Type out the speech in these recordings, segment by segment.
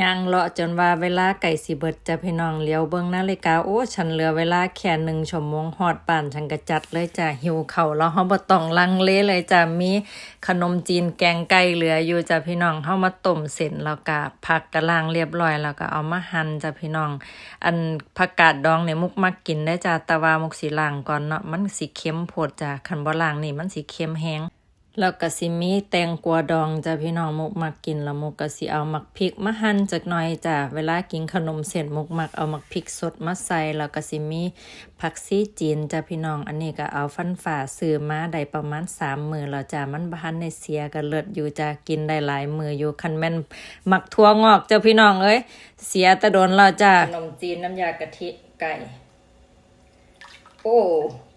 ย่างเลาะจนว่าเวลาไก่สิเบิดจะพี่น้องเลี้ยวเบิ่งนาฬิกาโอ้ฉันเหลือเวลาแค่หนึ่งชั่วโมงฮอดป่านฉันก็จัดเลยจ้ะหิวข้าแล้วเฮาบ่ต้องลังเลเลยจ้ะมีขนมจีนแกงไก่เหลืออยู่จ้ะพี่น้องเฮามาต้มเสร็จแล้วก็ผักกะลางเรียบร้อยแล้วก็เอามาหั่นจ้ะพี่น้อง อันผักกาดดองเนี่ยมุกมักกินได้จ้ะแต่ว่ามุกสิล้างก่อนเนาะมันสิเค็มโพดจ้ะคันบ่ล้างนี่มันสิเค็มแฮง แล้วก็สิมีแตงกวดองจ้ะพี่น้องมุกมักกินแล้วมุกก็สิเอามักพริกมาหั่นจักหน่อยจ้ะเวลากินขนมเสร็จมุกมักเอามักพริกสดมาใส่แล้วก็สิมีผักซีจีนจ้ะพี่น้องอันนี้ก็เอาฟันฝ่าซื้อมาได้ประมาณ3มื้อแล้วจ้ะมันบ่ทันได้เสียก็เลิศอยู่จ้ะกินได้หลายมืออยู่คันแม่นมักทั่วงอกจ้ะพี่น้องเอ้ยเสียต่โดนแล้วจ้ะขนมจีนน้ำยากะทิไก่ โอ้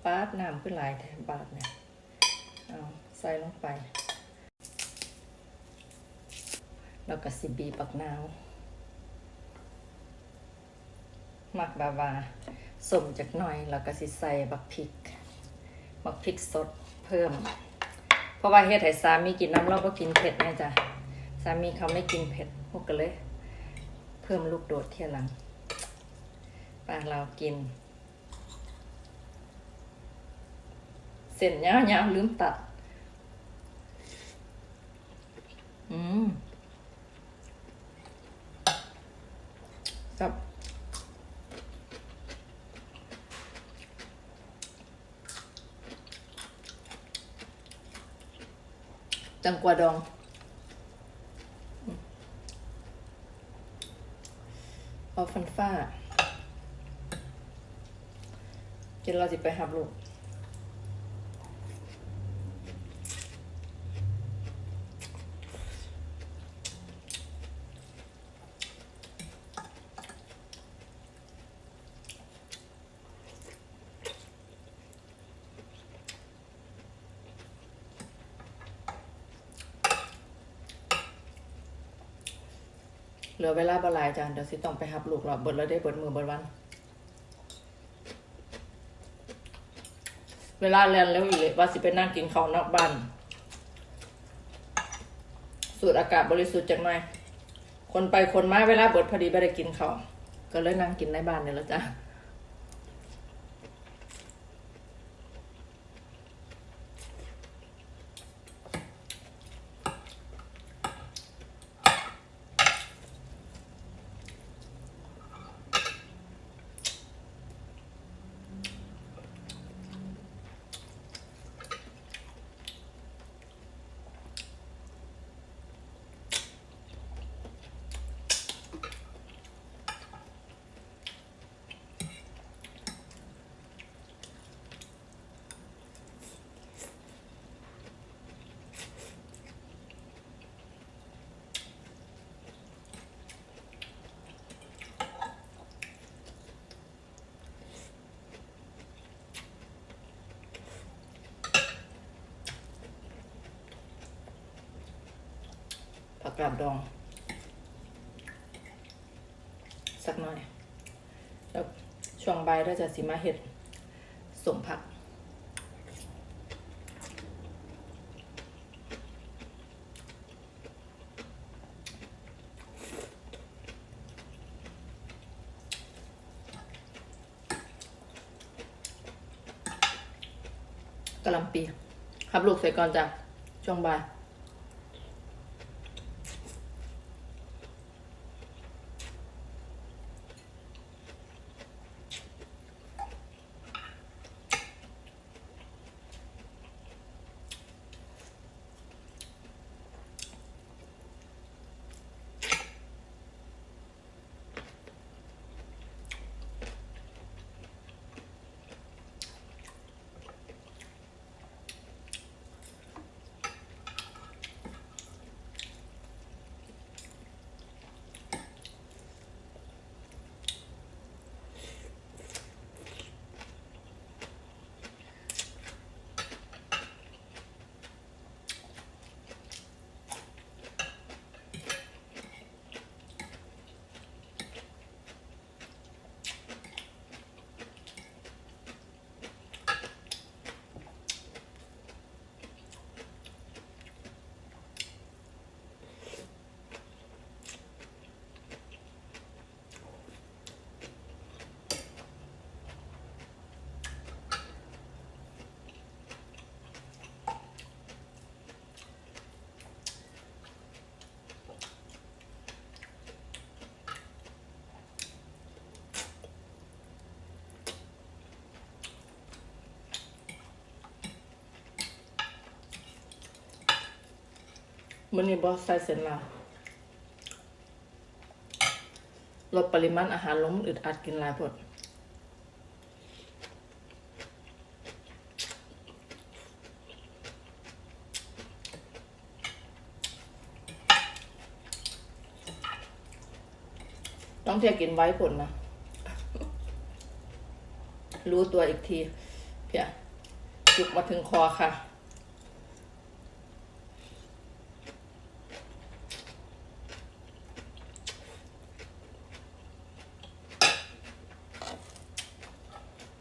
ปาดน้ำขึ้นหลายแถมบาดเนี่ย ใส่ลงไป แล้วก็สิบีบักนาวมักบาวาสมจากหน่อย แล้วก็สิใส่บักพริก บักพริกสดเพิ่ม เพราะว่าเฮ็ดให้สามีกินน้ำเราก็กินเผ็ดไงจ้ะสามีเขาไม่กินเผ็ดพวกก็เลย เพิ่มลูกโดดเที่ยหลังปลาเรากิน เส้นยาวๆลืมตัด อืมกับจังกวาดองอืมเอาฟันฟ้ากินเราสิไปหับลูก เหลือเวลาบลายจานเดี๋ยวสิต้องไปหับลูกหรอเบิดแล้วได้เบิดมือเบิดวัน เวลาเรียนแล้วอีกเลยว่าสิไปนั่งกินข้าวนอกบ้านสูดอากาศบริสุทธิ์จังไหมคนไปคนมาเวลาเบิดพอดีไปได้กินข้าวก็เลยนั่งกินในบ้านเนี่ยแล้วจ้ะ กาดดอง สักหน่อย แล้วช่วงใบเราจะสิมาเห็ดสมผักกะหล่ำปีครับลูกใส่ก่อนจ้ะช่วงบ่าย มันนี่บอสใส่เส้นลาลดปริมาณอาหารลงมันอึดอัดกินหลายพดต้องเทียกินไว้ผลนะ รู้ตัวอีกที เพียจุกมาถึงคอค่ะ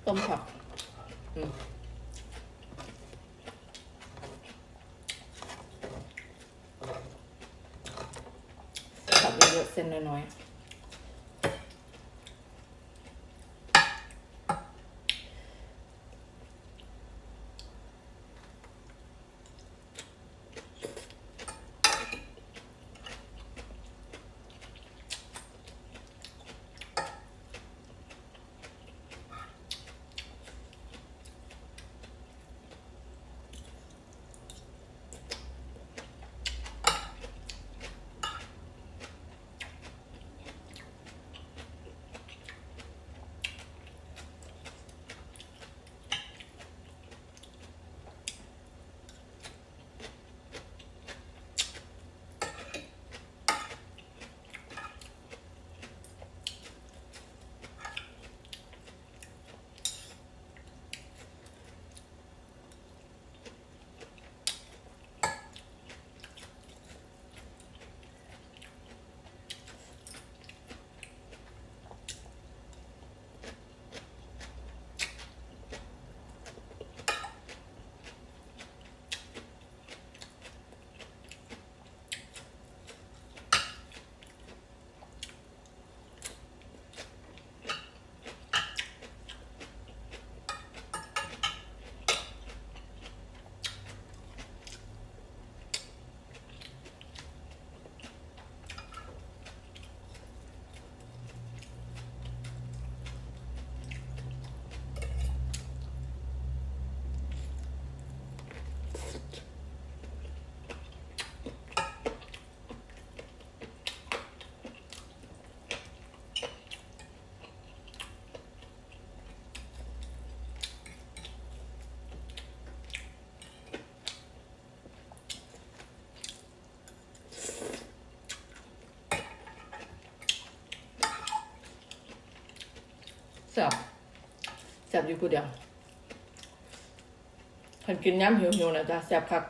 ต้มผักอืม ผักเแซ่บแซ่บอยู่กูเดียวคันกินย้ำหิวๆนะจ๊ะแซ่บคัก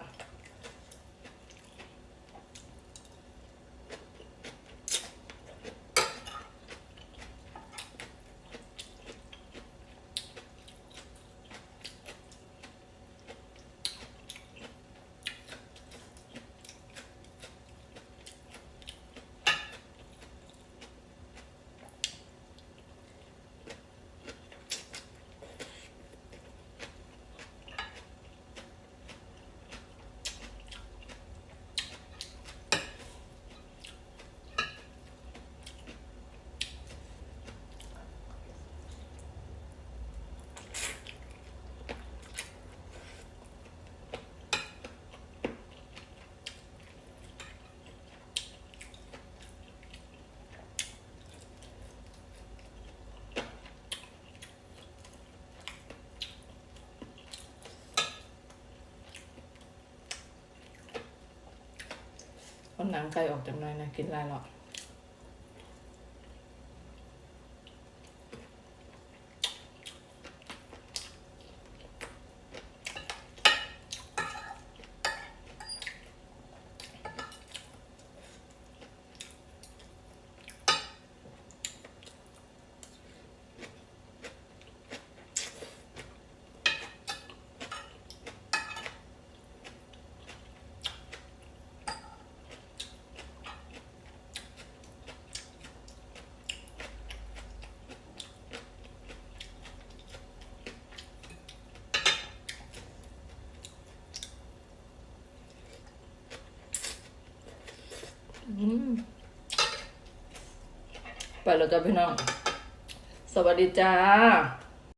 หนังไก่ออกจากหน่อยนะกินไรหรอก ไปแล้วจ้าพี่น้อง สวัสดีจ้า